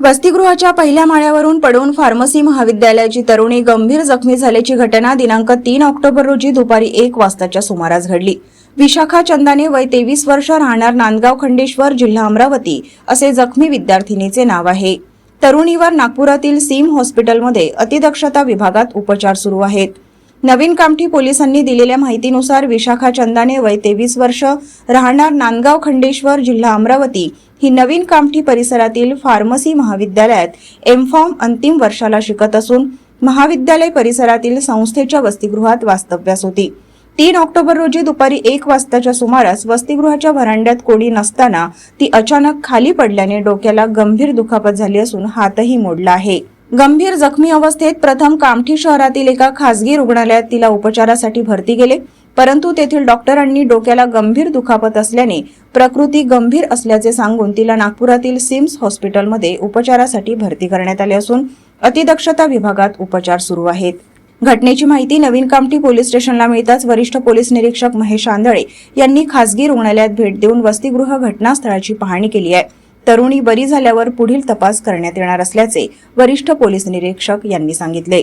वसतिगृहाच्या पहिल्या माळ्यावरून पडून फार्मसी महाविद्यालयाची तरुणी गंभीर जखमी झाल्याची घटना दिनांक तीन ऑक्टोबर रोजी दुपारी एक वाजताच्या सुमारास घडली. विशाखा चंदाने वय तेवीस वर्ष राहणार नांदगाव खंडेश्वर जिल्हा अमरावती असे जखमी विद्यार्थिनीचे नाव आहे. तरुणीवर नागपुरातील सीम हॉस्पिटलमध्ये अतिदक्षता विभागात उपचार सुरू आहेत. नवीन कामठी पोलिसांनी दिलेल्या माहितीनुसार विशाखा चंदाने वय तेवीस वर्ष राहणार नांदगाव खंडेश्वर जिल्हा अमरावती. ही नवीन कामठी परिसरातील फार्मसी महाविद्यालयात एमफॉर्म अंतिम वर्षाला शिकत असून महाविद्यालय परिसरातील संस्थेच्या वसतिगृहात वास्तव्यास होती. तीन ऑक्टोबर रोजी दुपारी एक वाजताच्या सुमारास वसतिगृहाच्या व्हरांड्यात कोणी नसताना ती अचानक खाली पडल्याने डोक्याला गंभीर दुखापत झाली असून हातही मोडला आहे. गंभीर जखमी अवस्थेत प्रथम कामठी शहरातील एका खासगी रुग्णालयात तिला उपचारासाठी भरती केले परंतु तेथील डॉक्टरांनी डोक्याला गंभीर दुखापत असल्याने प्रकृती गंभीर असल्याचे सांगून तिला नागपुरातील सिम्स हॉस्पिटलमध्ये उपचारासाठी भरती करण्यात आले असून अतिदक्षता विभागात उपचार सुरू आहेत. घटनेची माहिती नवीन कामठी पोलीस स्टेशनला मिळताच वरिष्ठ पोलीस निरीक्षक महेश आंधळे यांनी खासगी रुग्णालयात भेट देऊन वसतिगृह घटनास्थळाची पाहणी केली आहे. तरुणी बरी झाल्यावर पुढील तपास करण्यात येणार असल्याचे वरिष्ठ पोलीस निरीक्षक यांनी सांगितले.